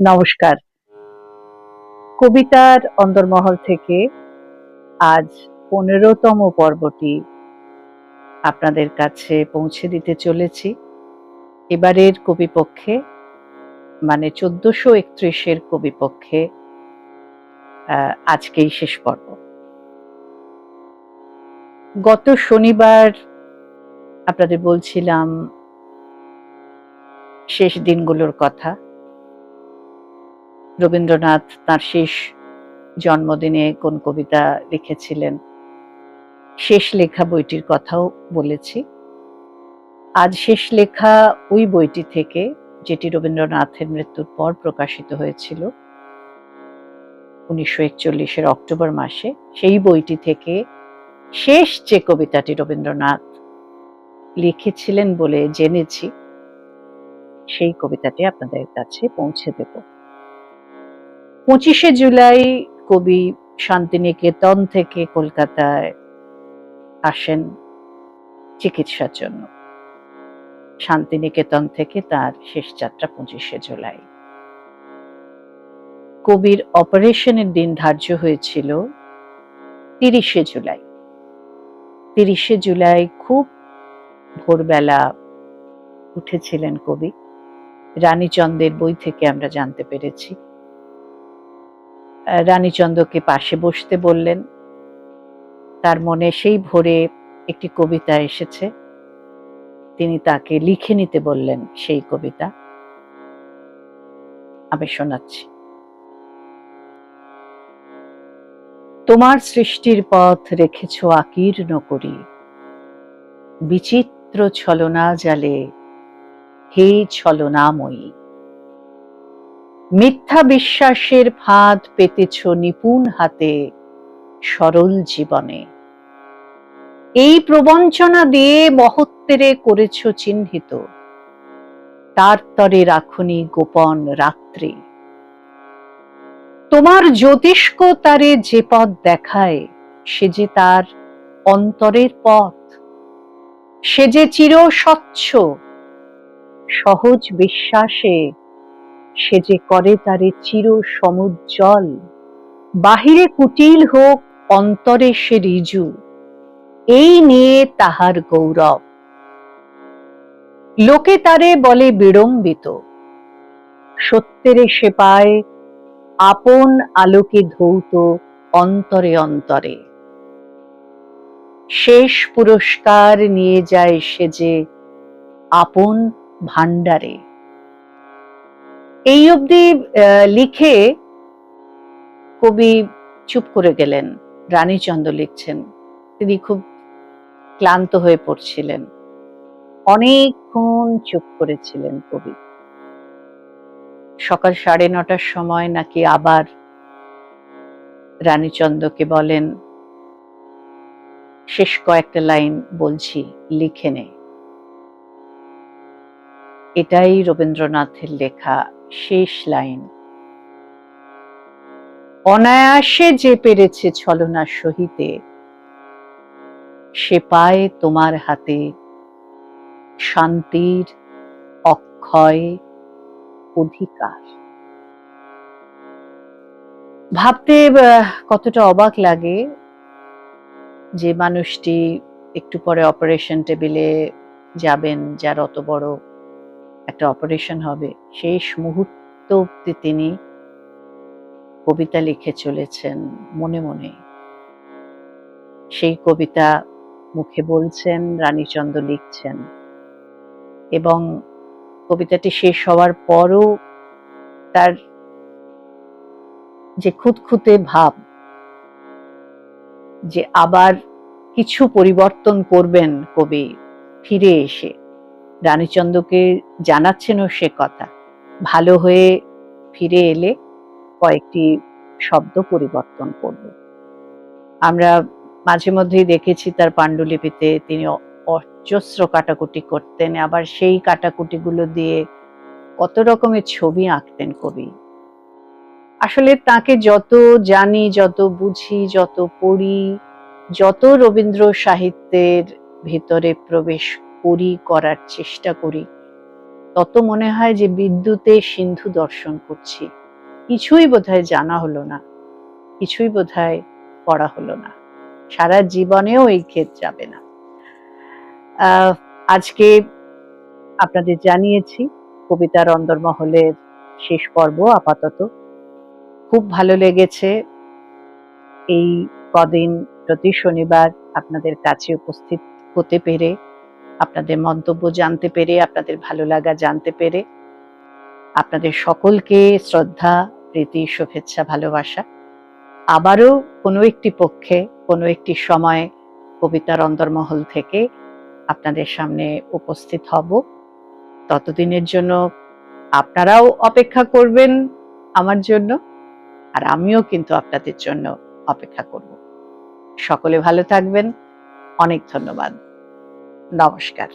নমস্কার। কবিতার অন্দরমহল থেকে আজ পনেরোতম পর্বটি আপনাদের কাছে পৌঁছে দিতে চলেছি। এবারের কবিপক্ষে মানে চোদ্দশো একত্রিশের কবিপক্ষে আজকেই শেষ পর্ব। গত শনিবার আপনাদের বলছিলাম শেষ দিনগুলোর কথা। রবীন্দ্রনাথ তার শেষ জন্মদিনে কোন কবিতা লিখেছিলেন? শেষ লেখা বইটির কথাও বলেছি। আজ শেষ লেখা ওই বইটি থেকে, যেটি রবীন্দ্রনাথের মৃত্যুর পর প্রকাশিত হয়েছিল, উনিশশো একচল্লিশের অক্টোবর মাসে, সেই বইটি থেকে শেষ যে কবিতাটি রবীন্দ্রনাথ লিখেছিলেন বলে জেনেছি, সেই কবিতাটি আপনাদের কাছে পৌঁছে দেব। পঁচিশে জুলাই কবি শান্তিনিকেতন থেকে কলকাতায় আসেন চিকিৎসার জন্য। শান্তিনিকেতন থেকে তার শেষ যাত্রা পঁচিশে জুলাই। কবির অপারেশনের দিন ধার্য হয়েছিল তিরিশে জুলাই। তিরিশে জুলাই খুব ভোরবেলা উঠেছিলেন কবি। রানীচন্দ্রের বই থেকে আমরা জানতে পেরেছি। রানীচন্দ্রকে পাশে বসতে বললেন। তার মনে সেই ভোরে একটি কবিতা এসেছে। তিনি তাকে লিখে নিতে বললেন সেই কবিতা। আমি শোনাচ্ছি। তোমার সৃষ্টির পথ রেখেছ আকীর্ণ করি। বিচিত্র ছলনা জালে, হে ছলনাময়ী মিথ্যা বিশ্বাসের ফাঁদ পেতেছ নিপুণ হাতে সরল জীবনে। এই প্রবঞ্চনা দিয়ে মহত্বেরে করেছ চিহ্নিত। তার তরে রাখুনি গোপন রাত্রি। তোমার জ্যোতিষ্ক তারে যে পথ দেখায়, সে যে তার অন্তরের পথ। সে যে চির স্বচ্ছ সহজ বিশ্বাসে সে যে করে তারে চির সমুজ্জ্বল। বাহিরে কুটিল হোক, অন্তরে সে রিজু। এই নিয়ে তাহার গৌরব। লোকে তারে বলে বিড়ম্বিত। সত্যেরে সে পায় আপন আলোকে ধৌত অন্তরে অন্তরে। শেষ পুরস্কার নিয়ে যায় সে যে আপন ভান্ডারে এই অবধি লিখে কবি চুপ করে গেলেন। রানীচন্দ্র লিখছেন। তিনি খুব ক্লান্ত হয়ে পড়ছিলেন। অনেকক্ষণ চুপ করেছিলেন কবি। সকাল সাড়ে নটার সময় নাকি আবার রানীচন্দ্রকে বলেন, শেষ কয়েকটা লাইন বলছি, লিখে নে। এটাই রবীন্দ্রনাথের লেখা। শেষ লাইন। অনায়াসে যে পেরেছে ছলনা সহিতে, সে পায় তোমার হাতে শান্তির অক্ষয় অধিকার। ভাবতে কতটা অবাক লাগে যে মানুষটি একটু পরে অপারেশন টেবিলে যাবেন, যার অত বড় একটা অপারেশন হবে। শেষ মুহূর্ত অব্দি তিনি কবিতা লিখে চলেছেন মনে মনে। সেই কবিতা মুখে বলছেন, রানীচন্দ্র লিখছেন এবং কবিতাটি শেষ হওয়ার পরও তার যে খুঁতখুঁতে ভাব, যে আবার কিছু পরিবর্তন করবেন কবি, ফিরে এসে। রানীচন্দ্রকে জানাচ্ছেনও সে কথা। ভালো হয়ে ফিরে এলে কয়েকটি শব্দ পরিবর্তন করব আমরা মাঝে মধ্যেই দেখেছি তার পাণ্ডুলিপিতে তিনি অজস্র কাটাকুটি করতেন, আবার সেই কাটাকুটিগুলো দিয়ে কত রকমের ছবি আঁকতেন কবি। আসলে তাকে যত জানি, যত বুঝি, যত পড়ি, যত রবীন্দ্র সাহিত্যের ভিতরে প্রবেশ করি, করার চেষ্টা করি। তত মনে হয় যে বিদ্যুতে সিন্ধু দর্শন করছি। কিছুই বোধহয় জানা হলো না। কিছুই বোধহয় পড়া হলো না। সারা জীবনেও এই ক্ষেত যাবে না। আজকে আপনাদের জানিয়েছি কবিতার অন্দরমহলের শেষ পর্ব আপাতত। খুব ভালো লেগেছে এই কদিন প্রতি শনিবার আপনাদের কাছে উপস্থিত হতে পেরে। আপনাদের মন্তব্য জানতে পেরে, আপনাদের ভালো লাগা জানতে পেরে, আপনাদের সকলকে শ্রদ্ধা, প্রীতি, শুভেচ্ছা, ভালোবাসা। আবারও কোনো একটি পক্ষে, কোনো একটি সময় কবিতার অন্দরমহল থেকে আপনাদের সামনে উপস্থিত হব। ততদিনের জন্য আপনারাও অপেক্ষা করবেন আমার জন্য, আর আমিও কিন্তু আপনাদের জন্য অপেক্ষা করব। সকলে ভালো থাকবেন। অনেক ধন্যবাদ। নমস্কার।